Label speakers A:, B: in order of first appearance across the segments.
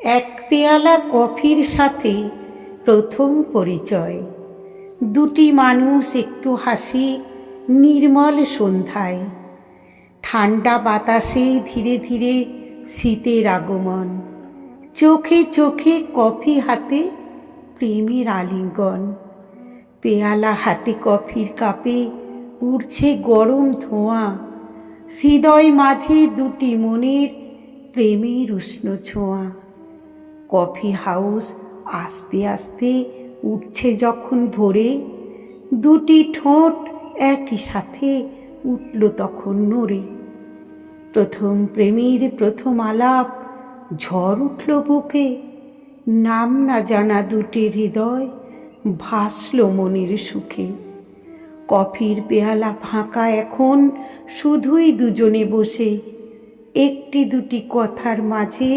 A: এক পেয়ালা কফির সাথে প্রথম পরিচয়। দুটি মানুষ একটু হাসি, নির্মল সন্ধ্যায়। ঠান্ডা বাতাসে ধীরে ধীরে শীতের আগমন। চোখে চোখে কফি হাতে প্রেমের আলিঙ্গন। পেয়ালা হাতে কফির কাপে উড়ছে গরম ধোঁয়া। হৃদয় মাঝে দুটি মনের প্রেমের উষ্ণ ছোঁয়া। কফি হাউস আস্তে আস্তে উঠছে যখন ভোরে। দুটি ঠোঁট একই সাথে উঠল তখন নড়ে। প্রথম প্রেমের প্রথম আলাপ ঝড় উঠল বুকে। নাম না জানা দুটি হৃদয় ভাসল মনের সুখে। কফির পেয়ালা ফাঁকা এখন শুধুই দুজনে বসে। একটি দুটি কথার মাঝে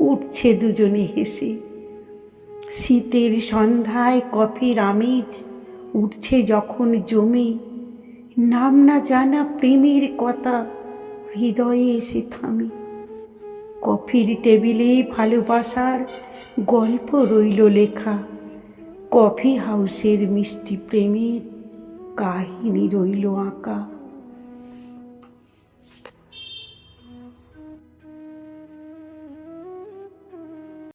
A: উঠছে দুজনে হেসে। শীতের সন্ধ্যায় কফির আমেজ উঠছে যখন জমে। নাম না জানা প্রেমের কথা হৃদয়ে এসে থামে। কফির টেবিলে ভালোবাসার গল্প রইল লেখা। কফি হাউসের মিষ্টি প্রেমের কাহিনী রইল আঁকা।